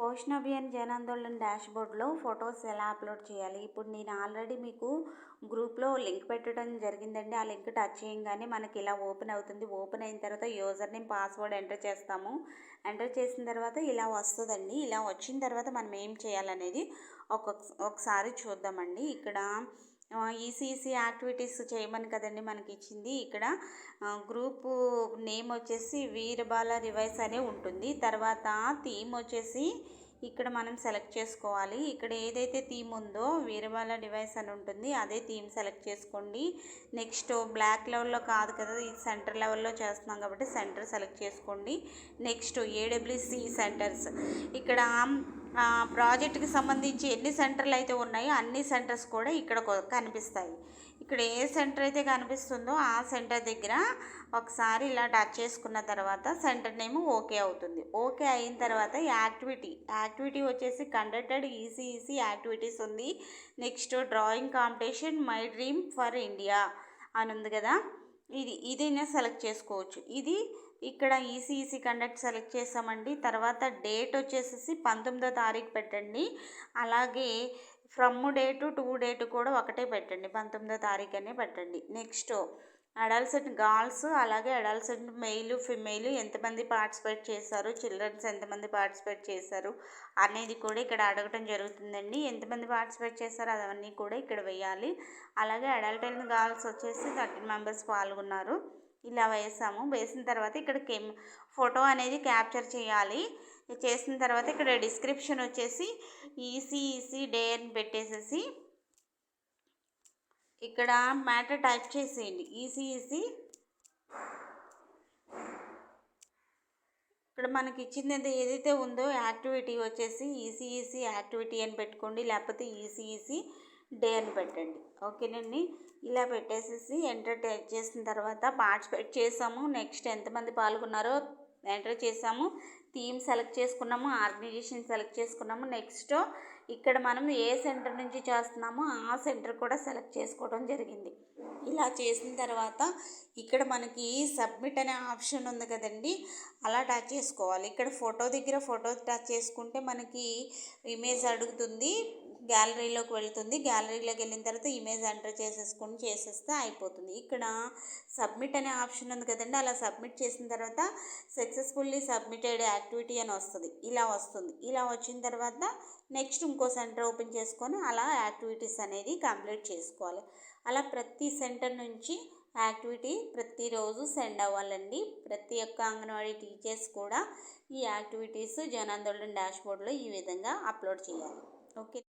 పోషణ అభియాన్ జన్ ఆందోళన్ డాష్బోర్డ్లో ఫొటోస్ ఎలా అప్లోడ్ చేయాలి? ఇప్పుడు నేను ఆల్రెడీ మీకు గ్రూప్లో లింక్ పెట్టడం జరిగిందండి. ఆ లింక్ టచ్ చేయగానే మనకి ఇలా ఓపెన్ అవుతుంది. ఓపెన్ అయిన తర్వాత యూజర్ నేమ్ పాస్వర్డ్ ఎంటర్ చేస్తాము. ఎంటర్ చేసిన తర్వాత ఇలా వస్తుందండి. ఇలా వచ్చిన తర్వాత మనం ఏం చేయాలనేది ఒక్కొక్క ఒకసారి చూద్దామండి. ఇక్కడ ఈసీసీ యాక్టివిటీస్ చేయమని కదండి మనకి ఇచ్చింది ఇక్కడ గ్రూపు నేమ్ వచ్చేసి వీరబాల రివైస్ అనే ఉంటుంది. తర్వాత థీమ్ వచ్చేసి ఇక్కడ మనం సెలెక్ట్ చేసుకోవాలి. ఇక్కడ ఏదైతే థీమ్ ఉందో వీరబాల డివైస్ అని ఉంటుంది అదే థీమ్ సెలెక్ట్ చేసుకోండి. నెక్స్ట్ బ్లాక్ లెవెల్లో కాదు కదా ఇది సెంటర్ లెవెల్లో చేస్తున్నాం కాబట్టి సెంటర్ సెలెక్ట్ చేసుకోండి. నెక్స్ట్ ఏడబ్ల్యూసి సెంటర్స్ ఇక్కడ ప్రాజెక్ట్కి సంబంధించి ఎన్ని సెంటర్లు అయితే ఉన్నాయో అన్ని సెంటర్స్ కూడా ఇక్కడ కనిపిస్తాయి. ఇక్కడ ఏ సెంటర్ అయితే కనిపిస్తుందో ఆ సెంటర్ దగ్గర ఒకసారి ఇలా టచ్ చేసుకున్న తర్వాత సెంటర్ నేమ్ ఓకే అవుతుంది. ఓకే అయిన తర్వాత యాక్టివిటీ యాక్టివిటీ వచ్చేసి కండక్టెడ్ ఈసీ ఈసీ యాక్టివిటీస్ ఉంది. Next drawing competition my dream for India అని ఉంది కదా. ఇది ఇదైనా సెలెక్ట్ చేసుకోవచ్చు. ఇది ఇక్కడ ఈసీఈసీ కండక్ట్ సెలెక్ట్ చేసామండి తర్వాత డేట్ వచ్చేసి పంతొమ్మిదో తారీఖు పెట్టండి. అలాగే ఫ్రమ్ డేటు టూ డేటు కూడా ఒకటే పెట్టండి. పంతొమ్మిదో తారీఖు అనే పెట్టండి. నెక్స్ట్ అడల్సెంట్ గర్ల్స్ అలాగే అడల్సెంట్ మెయిల్ ఫిమేల్ ఎంతమంది పార్టిసిపేట్ చేశారు చిల్డ్రన్స్ ఎంతమంది పార్టిసిపేట్ చేశారు అనేది కూడా ఇక్కడ అడగటం జరుగుతుందండి. ఎంతమంది పార్టిసిపేట్ చేశారు అవన్నీ కూడా ఇక్కడ వేయాలి. అలాగే అడల్ట్ అండ్ గర్ల్స్ వచ్చేసి థర్టీన్ మెంబర్స్ పాల్గొన్నారు. ఇలా వేసాము. వేసిన తర్వాత ఇక్కడ కెమ్ ఫోటో అనేది క్యాప్చర్ చేయాలి. చేసిన తర్వాత ఇక్కడ డిస్క్రిప్షన్ వచ్చేసి ఈసీ ఈసీ డే అని పెట్టేసేసి ఇక్కడ మ్యాటర్ టైప్ చేసేయండి. ఈసీఈసీ ఇక్కడ మనకి ఇచ్చింది ఏదైతే ఉందో యాక్టివిటీ వచ్చేసి ఈసీఈసీ యాక్టివిటీ అని పెట్టుకోండి. లేకపోతే ఈసీఈసీ డే అని పెట్టండి. ఓకేనండి? ఇలా పెట్టేసేసి ఎంటర్ టైప్ చేసిన తర్వాత పార్టిసిపేట్ చేసాము. నెక్స్ట్ ఎంతమంది పాల్గొన్నారో ఎంటర్ చేసాము. థీమ్ సెలెక్ట్ చేసుకున్నాము. ఆర్గనైజేషన్ సెలెక్ట్ చేసుకున్నాము. నెక్స్ట్ ఇక్కడ మనం ఏ సెంటర్ నుంచి చేస్తున్నామో ఆ సెంటర్ కూడా సెలెక్ట్ చేసుకోవడం జరిగింది. ఇలా చేసిన తర్వాత ఇక్కడ మనకి సబ్మిట్ అనే ఆప్షన్ ఉంది కదండి అలా టచ్ చేసుకోవాలి. ఇక్కడ ఫోటో దగ్గర ఫోటో టచ్ చేసుకుంటే మనకి ఇమేజ్ అడుగుతుంది. గ్యాలరీలోకి వెళ్తుంది. గ్యాలరీలోకి వెళ్ళిన తర్వాత ఇమేజ్ ఎంటర్ చేసేసుకొని చేసేస్తే అయిపోతుంది. ఇక్కడ సబ్మిట్ అనే ఆప్షన్ ఉంది కదండి. అలా సబ్మిట్ చేసిన తర్వాత సక్సెస్ఫుల్లీ సబ్మిటెడ్ యాక్టివిటీ అని వస్తుంది. ఇలా వస్తుంది. ఇలా వచ్చిన తర్వాత నెక్స్ట్ ఇంకో సెంటర్ ఓపెన్ చేసుకొని అలా యాక్టివిటీస్ అనేది కంప్లీట్ చేసుకోవాలి. అలా ప్రతి సెంటర్ నుంచి యాక్టివిటీ ప్రతిరోజు సెండ్ అవ్వాలండి. ప్రతి ఒక్క అంగన్వాడీ టీచర్స్ కూడా ఈ యాక్టివిటీస్ జనాందోళన డాష్బోర్డ్లో ఈ విధంగా అప్లోడ్ చేయాలి. ఓకే.